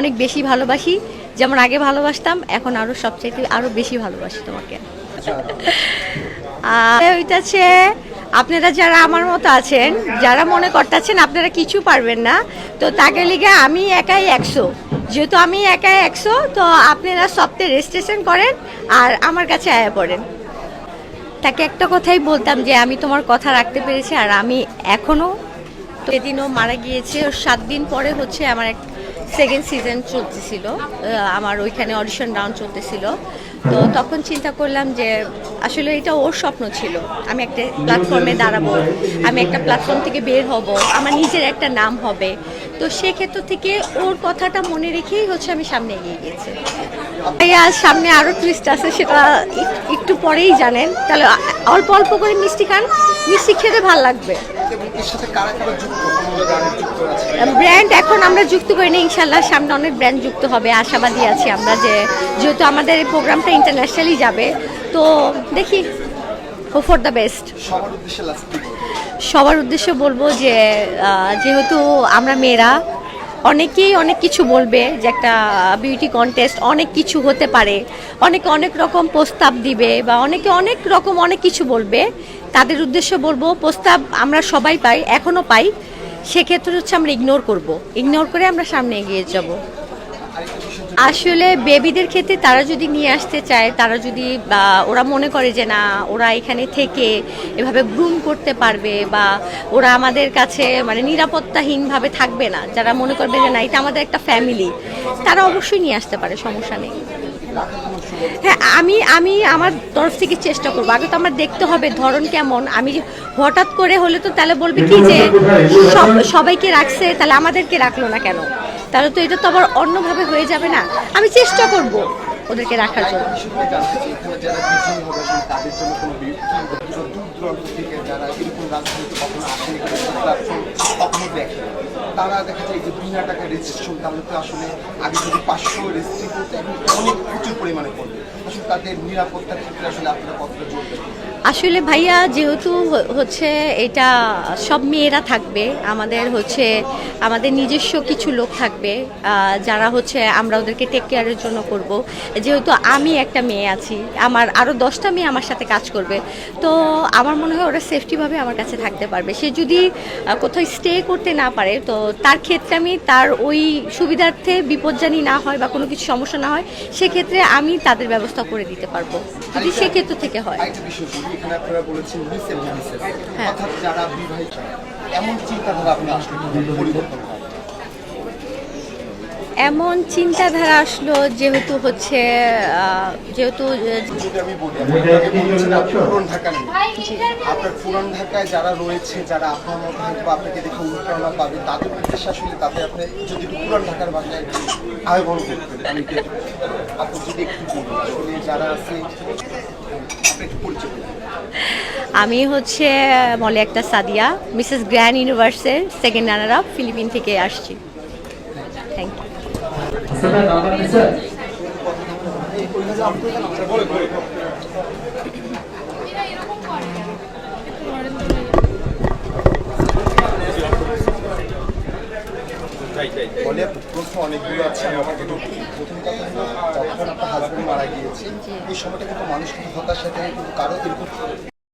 অনেক বেশি ভালোবাসি। যেমন আগে ভালোবাসতাম, এখন আরও সবচাইতে আরও বেশি ভালোবাসি তোমাকে। ওইটা আপনারা যারা আমার মতো আছেন, যারা মনে করতেছেন আপনারা কিছু পারবেন না, তো তাকে লিগে আমি একাই একশো। যেহেতু আমি একাই একশো, তো আপনারা সপ্তাহে রেজিস্ট্রেশন করেন আর আমার কাছে আয়া পড়েন। তাকে একটা কথাই বলতাম যে, আমি তোমার কথা রাখতে পেরেছি আর আমি এখনও তো এদিনও মারা গিয়েছে সাত দিন পরে হচ্ছে আমার এক সেকেন্ড সিজন চলতেছিল আমার ওইখানে অডিশন রাউন্ড চলতেছিল। তো তখন চিন্তা করলাম যে আসলে এটা ওর স্বপ্ন ছিল। আমি একটা প্ল্যাটফর্মে দাঁড়াবো, আমি একটা প্ল্যাটফর্ম থেকে বের হব, আমার নিজের একটা নাম হবে। তো সেক্ষেত্র থেকে ওর কথাটা মনে রেখেই হচ্ছে আমি সামনে এগিয়ে গিয়েছি। ভাইয়া, সামনে আরও টুইস্ট আছে, সেটা এক- একটু পরেই জানেন। তাহলে অল্প অল্প করে মিষ্টি খান। মিষ্টি খেতে ভালো লাগবে। ব্র্যান্ড এখন আমরা যুক্ত করিনি ইনশাল্লাহ সামনে অনেক ব্র্যান্ড যুক্ত হবে আশাবাদী আছি আমরা যে যেহেতু আমাদের এই প্রোগ্রামটা ইন্টারন্যাশনালি যাবে তো দেখি ও ফর দ্য বেস্ট সবার উদ্দেশ্যে বলব? সবার উদ্দেশ্যে বলব যে যেহেতু আমরা মেয়েরা অনেকেই অনেক কিছু বলবে যে একটা বিউটি কন্টেস্ট অনেক কিছু হতে পারে। অনেকে অনেক রকম প্রস্তাব দিবে বা অনেকে অনেক রকম অনেক কিছু বলবে। তাদের উদ্দেশ্য বলব, প্রস্তাব আমরা সবাই পাই এখনও পাই। সেক্ষেত্রে হচ্ছে আমরা ইগনোর করব। ইগনোর করে আমরা সামনে এগিয়ে যাব। আসলে বেবিদের ক্ষেত্রে তারা যদি নিয়ে আসতে চায়, তারা যদি ওরা মনে করে যে না, ওরা এখানে থেকে এভাবে গ্রুম করতে পারবে বা ওরা আমাদের কাছে মানে নিরাপত্তাহীনভাবে থাকবে না, যারা মনে করবে যে না, এটা আমাদের একটা ফ্যামিলি, তারা অবশ্যই নিয়ে আসতে পারে, সমস্যা নেই। হ্যাঁ আমি আমি আমার তরফ থেকে চেষ্টা করব। আগে তো আমার দেখতে হবে ধরন কেমন। আমি হঠাৎ করে হলে তো তাহলে বলবে কি যে সব- সবাইকে রাখছে, তাহলে আমাদেরকে রাখল না কেন? তাহলে তো এটা তো আবার অন্যভাবে হয়ে যাবে না। আমি চেষ্টা করব ওদেরকে রাখার জন্য। যারা কখনো কখনো দেখে। তারা দেখা যায় যে বিনা টাকা রেজিস্ট্রেশন তাহলে তো আসলে আগে যদি পাঁচশো রেজিস্ট্রি করতে এখন অনেক প্রচুর পরিমাণে নিরাপত্তার ক্ষেত্রে আসলে আপনারা কতটা জোর আসলে ভাইয়া, যেহেতু হচ্ছে এটা সব মেয়েরা থাকবে, আমাদের হচ্ছে, আমাদের নিজস্ব কিছু লোক থাকবে যারা হচ্ছে আমরা ওদেরকে টেক কেয়ারের জন্য করব। যেহেতু আমি একটা মেয়ে আছি, আমার আরও দশটা মেয়ে আমার সাথে কাজ করবে, তো আমার মনে হয় ওরা সেফটিভাবে আমার কাছে থাকতে পারবে। সে যদি কোথাও স্টে করতে না পারে, তো তার ক্ষেত্রে আমি তার ওই সুবিধার্থে বিপজ্জানি না হয় বা কোনো কিছু সমস্যা না হয়, সেক্ষেত্রে আমি তাদের ব্যবস্থা করে দিতে পারব। যদি সেক্ষেত্র থেকে হয়। আরেকটা বিষয় বলি এখানে আপনারা বলেছেন মিসেস মিসেস হ্যাঁ। অর্থাৎ যারা বিবাহিত এমন চিন্তাধারা পরিবর্তন এমন চিন্তাধারা আসলো যেহেতু হচ্ছে যেহেতু আপনার পুরান ঢাকায় যারা রয়েছে যারা আপনার মতো হয়তো আপনাকে দেখে উল্টানা পাবে তাদের উদ্দেশ্যে আসলে তাতে আপনি যদি পুরান ঢাকার ভাষায় আহ্বান করতেন আমি আপনি যদি একটু আসলে যারা আছে আপনি একটু পরিচয় দিন। আমি হচ্ছে মলে একটা সাদিয়া মিসেস গ্র্যান্ড ইউনিভার্সের সেকেন্ড রানার আপ ফিলিপিন থেকে আসছি। থ্যাংক ইউ বলে প্রশ্ন অনেকগুলো আছে আমার কিন্তু প্রথম কথা হলো যখন আপনার হাজব্যান্ড মারা গিয়েছে এই সময়টা কিন্তু মানুষ কিন্তু হতাশা থেকে কিন্তু কারও এরকম